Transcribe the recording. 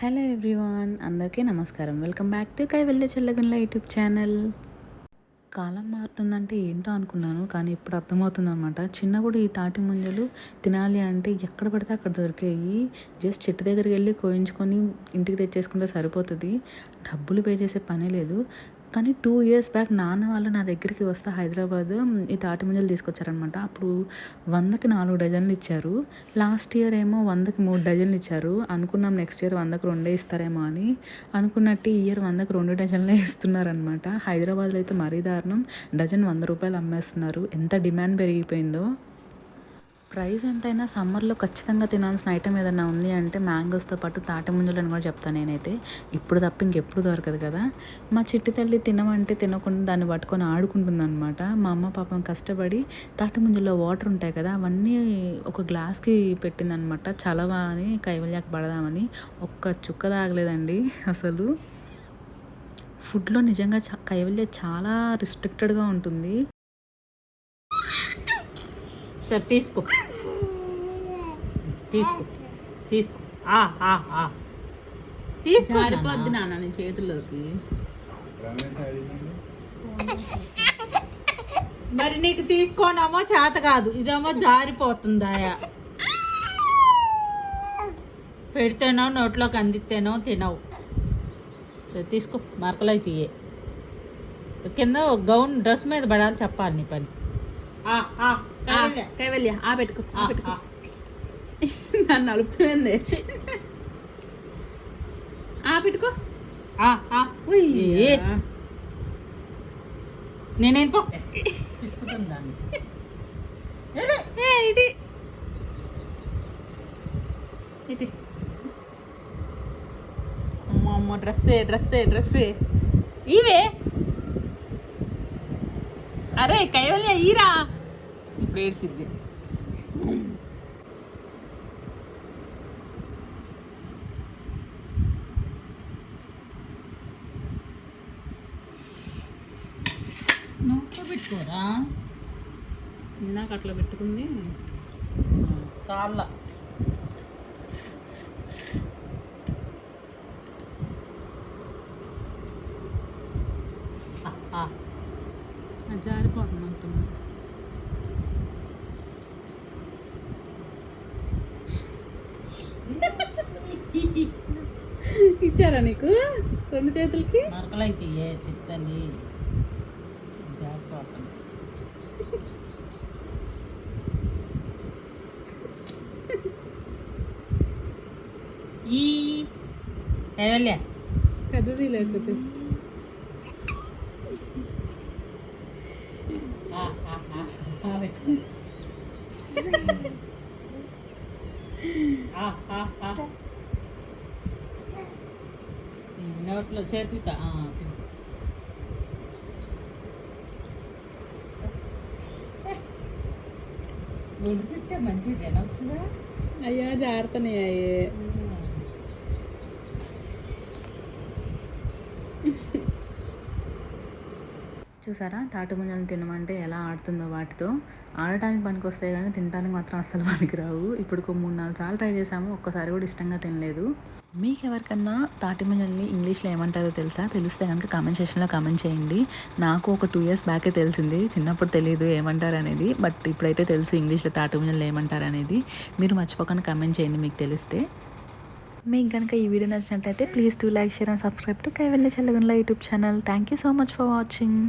Hello everyone అందరికీ నమస్కారం. Welcome back to Kaivalya చెల్లగుండ్ల YouTube channel. కాలం మారుతుందంటే ఏంటో అనుకున్నాను కానీ ఇప్పుడు అర్థమవుతుంది అనమాట చిన్నప్పుడు ఈ తాటి ముంజలు తినాలి అంటే ఎక్కడ పడితే అక్కడ దొరికాయి. జస్ట్ చెట్టు దగ్గరికి వెళ్ళి కోయించుకొని ఇంటికి తెచ్చేసుకుంటే సరిపోతుంది. డబ్బులు పే చేసే పనే లేదు. కానీ టూ ఇయర్స్ బ్యాక్ నాన్న వాళ్ళు నా దగ్గరికి వస్తే హైదరాబాద్ ఈ తాటి ముంజలు తీసుకొచ్చారనమాట అప్పుడు వందకి నాలుగు డజన్లు ఇచ్చారు. లాస్ట్ ఇయర్ ఏమో వందకి మూడు డజన్లు ఇచ్చారు. అనుకున్నాం నెక్స్ట్ ఇయర్ వందకు రెండే ఇస్తారేమో అని. అనుకున్నట్టు ఈ ఇయర్ వందకు రెండు డజన్లే ఇస్తున్నారనమాట హైదరాబాద్లో అయితే మరీ దారుణం. డజన్ వంద రూపాయలు అమ్మేస్తున్నారు. ఎంత డిమాండ్ పెరిగిపోయిందో. ప్రైస్ ఎంతైనా సమ్మర్లో ఖచ్చితంగా తినాల్సిన ఐటమ్ ఏదైనా ఉంది అంటే మ్యాంగోస్తో పాటు తాటి ముంజలు అని కూడా చెప్తాను నేనైతే. ఇప్పుడు తప్ప ఇంకెప్పుడు దొరకదు కదా. మా చిట్టి తల్లి తినమంటే తినకుండా దాన్ని పట్టుకొని ఆడుకుంటుంది అనమాట మా అమ్మ పాపం కష్టపడి తాటి ముంజల్లో వాటర్ ఉంటాయి కదా అవన్నీ ఒక గ్లాస్కి పెట్టిందనమాట చలవా అని కైవల్యాకి పడదామని. ఒక్క చుక్క తాగలేదండి అసలు. ఫుడ్లో నిజంగా చ- కైవల్య చాలా రిస్ట్రిక్టెడ్గా ఉంటుంది. సరే తీసుకో. తీసుకో. తీసుకో. తీసుకో. నాన్న. నాన్న నీ చేతుల్లోకి. మరి నీకు తీసుకోనేమో చేత కాదు ఇదేమో జారిపోతుందాయా? పెడితేనో నోట్లోకి అందితేనో తినవు. సరే తీసుకో. మరకలు అయితే ఇయ్యే. కింద ఒక గౌన్ డ్రెస్ మీద పడాలి చెప్పాలి నీ పని. కైవల్య. కైవల్య ఆ పెట్టుకో ఆ, పెట్టుకో. నన్ను నలుపుతుంది ఆ పెట్టుకో ఆ, ఆ. ఏ. ఉయ్యా. నేనేం పో ఇటు ఇటు అమ్మ అమ్మ డ్రెస్సే డ్రెస్సే డ్రెస్సే ఇవే అరే కైవల్య ఈరా. ఇప్పుడు ఏడ్సిద్ది పెట్టుకోరా ఇందాక అట్లా పెట్టుకుంది. చాలా ఆ. అది జారిపోతుంది అంటున్నా ఇచ్చారా నీకు? రెండు చేతులకి? మరకలైతే ఏ చిత్తని? జారిపోతుంది. ఈ కైవల్య. పెద్దది లేకపోతే నోట్లో చేతికి గుడిసిస్తే మంచి ఒడిసిస్తే తినవచ్చుగా అయ్యా జాగ్రత్తనే అయ్యే చూసారా? తాటి ముంజలను తినమంటే ఎలా ఆడుతుందో వాటితో. ఆడటానికి పనికొస్తాయి కానీ తినడానికి మాత్రం అస్సలు పనికిరావు. ఇప్పుడు మూడు నాలుగు సార్లు ట్రై చేసాము ఒక్కసారి కూడా ఇష్టంగా తినలేదు. మీకు ఎవరికన్నా తాటి ముంజల్ని ఇంగ్లీష్లో ఏమంటారో తెలుసా? తెలిస్తే కనుక కామెంట్ సెషన్లో కామెంట్ చేయండి. నాకు ఒక టూ ఇయర్స్ బ్యాకే తెలిసింది. చిన్నప్పుడు తెలియదు ఏమంటారు అనేది బట్ ఇప్పుడైతే తెలుసు ఇంగ్లీష్లో తాటి ముంజలు ఏమంటారు అనేది మీరు మర్చిపోకుండా కామెంట్ చేయండి మీకు తెలిస్తే. మీకు కనుక ఈ వీడియో నచ్చినట్లయితే please do like share and subscribe to Kaivalya Challagundla YouTube channel. Thank you so much for watching.